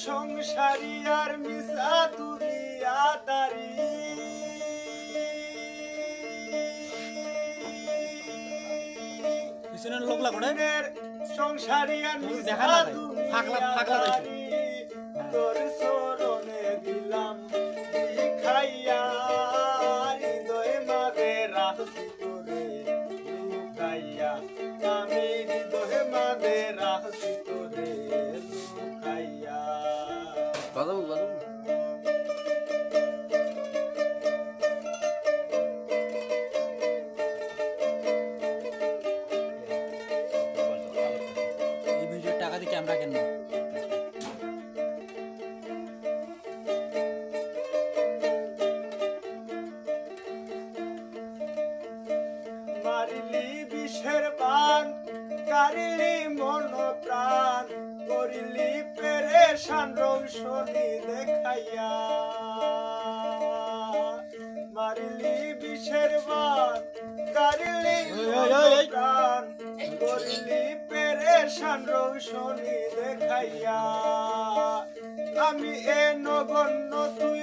সংসারী আর মিশা দুনিয়াদারি পিছনের লোক লাগো সংসারী আর দেখা না তোর দিলাম খাইয়া হৃদয় মাঝে রাখছি বাজাবো বাজাবো এই টাকা দিয়ে ক্যামেরা কেন মারিলি বিষের পান কারিলি মন প্রাণ করিলি পেরেশান রৌশনি দেখাইয়া মারিলি বিষের পান কারিলি। প্রাণ করিলি পেরেশান রৌশনি দেখাইয়া আমি এ নগণ্য তুই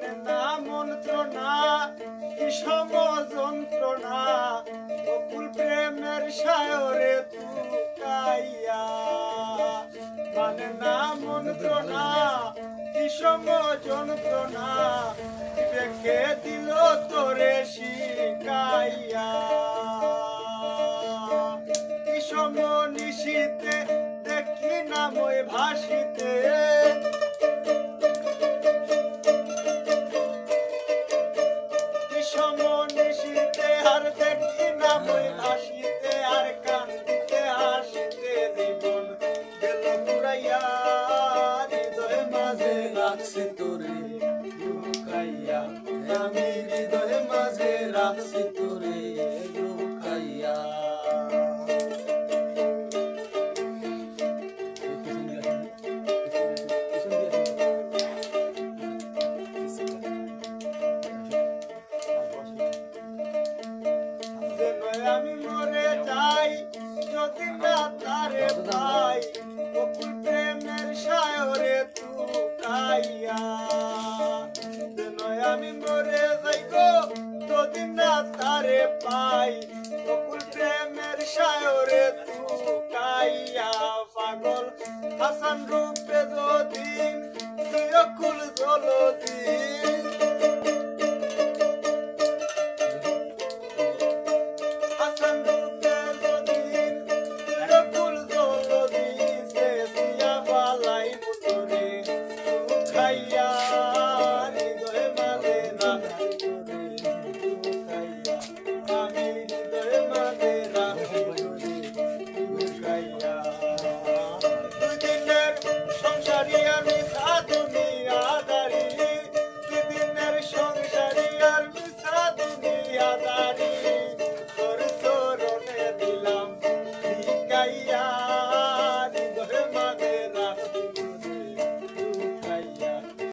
কি যদি না মানে মন্ত্রণা, বিষম যন্ত্রণা বকুল প্রেমের সায়রে তুকাইয়া মানে না মন্ত্রণা, বিষম যন্ত্রণা দেখে দিল তোরে শিকাইয়া। বিষম নিশিতে, দেখি না মই ভাসিতে। আর আর কান্দিতে হাসিতে জীবন মাঝে রাখছি তোরে লুকাইয়া। আমি হৃদয় মাঝে রাখছি তোরে। তুকাইয়া যেন আমি মরে যাই গো যদি না তারে পাই। বকুল প্রেমের সায়রে তুকাইয়া পাগল। হাসান রূপে যদি তুই অকুল জলদিন